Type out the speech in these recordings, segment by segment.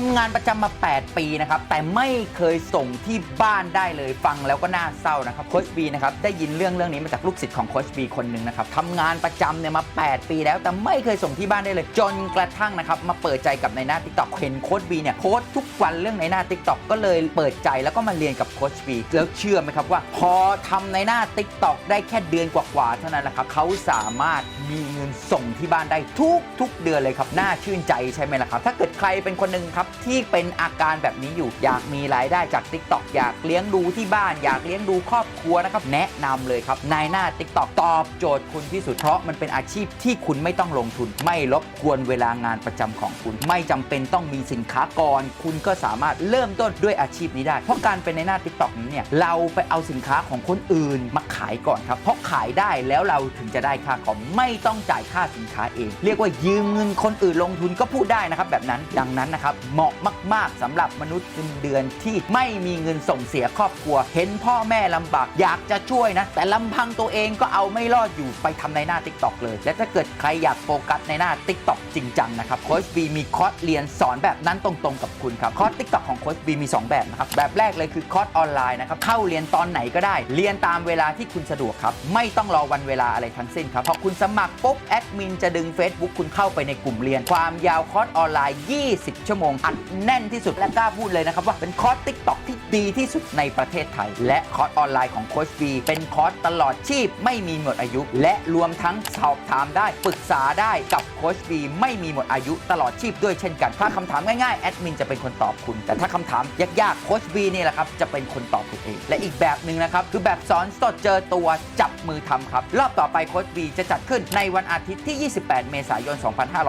ทำงานประจำมา 8 ปีนะครับ แต่ไม่เคยส่งที่บ้านได้เลยฟังแล้วก็น่าเศร้านะครับโคชบีนะครับได้ยินเรื่องเรื่องนี้มาจากลูกศิษย์ของโคชบีคนหนึ่งนะครับทำงานประจำเนี่ยมา 8 ปีแล้วแต่ไม่เคยส่งที่บ้านได้เลย จนกระทั่งนะครับมาเปิดใจกับในหน้าทิกตอกเห็นโคชบีเนี่ยโพสทุกวันเรื่องในหน้าทิกตอกก็เลยเปิดใจแล้วก็มาเรียนกับโคชบีแล้วเชื่อไหมครับว่า พอทำในหน้าทิกตอกได้แค่เดือนกว่าๆเท่านั้นแหละครับเขาสามารถมีเงินส่งที่บ้านได้ทุกทุกๆเดือนเลยครับน่าชื่นใจใช่ไหมล่ะครับถ้าเกิดใครเป็นคนหนึ่งครับที่เป็นอาการแบบนี้อยู่ อยากมีรายได้จาก Tik t o อกอยากเลี้ยงดูที่บ้าน อยากเลี้ยงดูครอบครัวนะครับ แนะนำเลยครับนายหน้า Tik t o อกตอบโจทย์คุณที่สุดเพราะมันเป็นอาชีพที่คุณไม่ต้องลงทุน ไม่รบกวนเวลางานประจำของคุณ ไม่จำเป็นต้องมีสินค้าก่อน คุณก็สามารถเริ่มต้นด้วยอาชีพนี้ได้ เพราะการเป็นในหน้า Tik t o อกนี้เนี่ยเราไปเอาสินค้าของคนอื่นมาขายก่อนครับเพราะขายได้แล้วเราถึงจะได้ค่าของไม่ต้องจ่ายค่าสินค้าเอง เรียกว่ายืมเงินคนอื่นลงทุนก็พูดได้นะครับแบบนั้นดังนั้นนะครับเหมาะมาก ๆสำหรับมนุษย์เงินเดือนที่ไม่มีเงินส่งเสียครอบครัว เห็นพ่อแม่ลำบากอยากจะช่วยนะ แต่ลำพังตัวเองก็เอาไม่รอดอยู่ไปทำในหน้า t ิ k t o k เลย และถ้าเกิดใครอยากโฟกัสในหน้า t ิ k t o k จริงจังนะครับโค้ชบีมีคอร์สเรียนสอนแบบนั้นตรงๆกับคุณครับคอร์ส t ิ k t o k ของโค้ชบีมี 2 แบบนะครับแบบแรกเลยคือคอร์สออนไลน์นะครับเข้าเรียนตอนไหนก็ได้ เรียนตามเวลาที่คุณสะดวกครับไม่ต้องรอวันเวลาอะไรทั้งสิ้นครับพอคุณสมัครปุ๊บแอดมินจะดึง Facebook คุณเข้าไปในกลุ่มเรียนความยาวคอร์สออนไลน์ 20 ชั่วโมงอัดแน่นที่สุดและกล้าพูดเลยนะครับว่าเป็นคอร์ส t ิ k t o k ที่ดีที่สุดในประเทศไทย และคอร์สออนไลน์ของโค้ชบีเป็นคอร์สตลอดชีพไม่มีหมดอายุ และรวมทั้งสอบถามได้ปรึกษาได้กับโค้ชบีไม่มีหมดอายุตลอดชีพด้วยเช่นกัน ถ้าคำถามง่ายๆแอดมินจะเป็นคนตอบคุณ แต่ถ้าคำถามยากๆโค้ชบีนี่แหละครับจะเป็นคนตอบคุณเอง และอีกแบบหนึ่งนะครับคือแบบสอนสดเจอตัวจับมือทำครับ รอบต่อไปโค้ชบีจะจัดขึ้นในวันอาทิตย์ที่ 28 เมษายน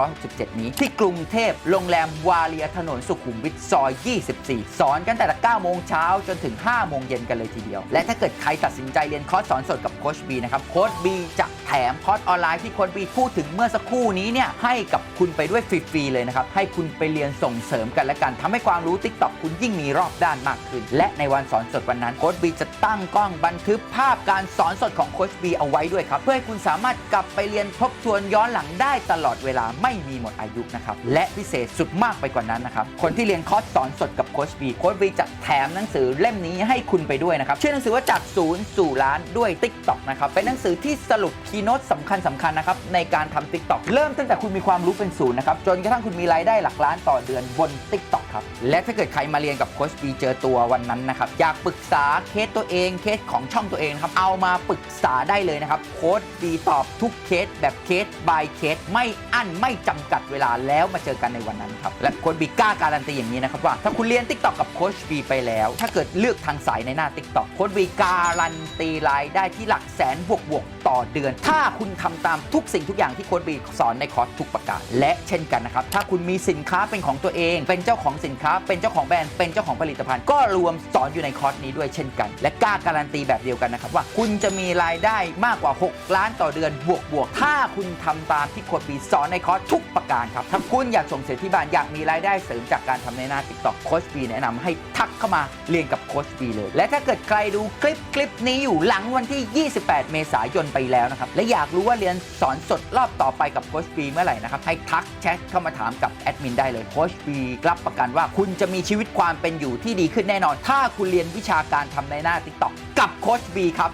2567 นี้ ที่กรุงเทพโรงแรมวาเลียถนนสุขุมวิทซอย 24 สอนกันแต่ละ 9 โมงเช้าจนถึง 5 โมงเย็นกันเลยทีเดียว และถ้าเกิดใครตัดสินใจเรียนคอร์สสอนสดกับโค้ชบีนะครับ โค้ชบีจะแถมคอร์สออนไลน์ที่โค้ชบีพูดถึงเมื่อสักครู่นี้เนี่ยให้กับคุณไปด้วยฟรีๆเลยนะครับ ให้คุณไปเรียนส่งเสริมกันและกันทำให้ความรู้ t ิ k t o k คุณยิ่งมีรอบด้านมากขึ้น และในวันสอนสดวันนั้นโค้ชบีจะตั้งกล้องบันทึกภาพการสอนสดของโค้ชบีเอาไว้ด้วยครับเพื่อให้คุณสามารถกลับไปเรียนทบทวนย้อนหลังได้ตลอดเวลาไม่มีหมดอายุนะครับและพิเศษสุดมากไปกว่านั้นนะครับ คนที่เรียนคอร์สสอนสดกับโค้ชบีโค้ชบีจะแถมหนังสือเล่มนี้ให้คุณไปด้วยนะครับ ชื่อหนังสือว่าจากศูนย์สู่ล้านด้วย t ิ k t o k นะครับ เป็นหนังสือที่สรุปคีย์โน้ตสำคัญสำคัญนะครับในการทำ t ิ k t o k เริ่มตั้งแต่คุณมีความรู้เป็นศูนย์นะครับ จนกระทั่งคุณมีรายได้หลักล้านต่อเดือนบน t ิ k t o k ครับ และถ้าเกิดใครมาเรียนกับโค้ชบีเจอตัววันนั้นนะครับอยากปรึกษาเคสตัวเองเคสของช่องตัวเองครับเอามาปรึกษาได้เลยนะครับโค้ชบีตอบทุกเคสแบบเคส by เคสไม่อั้นไม่จำกัดเวลาแล้วมาเจอกันในวันนั้นครับและโค้ชบีกล้าการันตีอย่างนี้นะครับว่า ถ้าคุณเรียน t ิ k t o k กับโค้ชบีไปแล้ว ถ้าเกิดเลือกทางสายในหน้า t ิ k t o k โค้ชบีการันตีรายได้ที่หลักแสนบวกบวกต่อเดือน ถ้าคุณทำตามทุกสิ่งทุกอย่างที่โค้ชบีสอนในคอร์สทุกประการ และเช่นกันนะครับ ถ้าคุณมีสินค้าเป็นของตัวเอง เป็นเจ้าของสินค้า เป็นเจ้าของแบรนด์ เป็นเจ้าของผลิตภัณฑ์ ก็รวมสอนอยู่ในคอร์สนี้ด้วยเช่นกัน และกล้าการันตีแบบเดียวกันนะครับว่า คุณจะมีรายได้มากกว่า 6 ล้านต่อเดือนบวกบวกถ้าคุณทำตามที่โค้ชบีสอนในคอร์สทุกประการครับถ้าคุณอยากส่งเสริมที่บ้านอยากมีรายได้เสริมจากการทำในหน้าติ๊กต็อกโค้ชบีแนะนำให้ทักเข้ามาเรียนกับโค้ชบีเลย และถ้าเกิดใครดูคลิปคลิปนี้อยู่หลังวันที่ 28 เมษายนไปแล้วนะครับ และอยากรู้ว่าเรียนสอนสดรอบต่อไปกับโค้ชบีเมื่อไหร่นะครับ ให้ทักแชทเข้ามาถามกับแอดมินได้เลยโค้ชบีรับประกันว่าคุณจะมีชีวิตความเป็นอยู่ที่ดีขึ้นแน่นอน ถ้าคุณเรียนวิชาการทำในหน้าติ๊กต็อกกับโค้ชบีครับ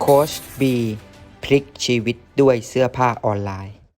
โค้ชบีพลิกชีวิตด้วยเสื้อผ้าออนไลน์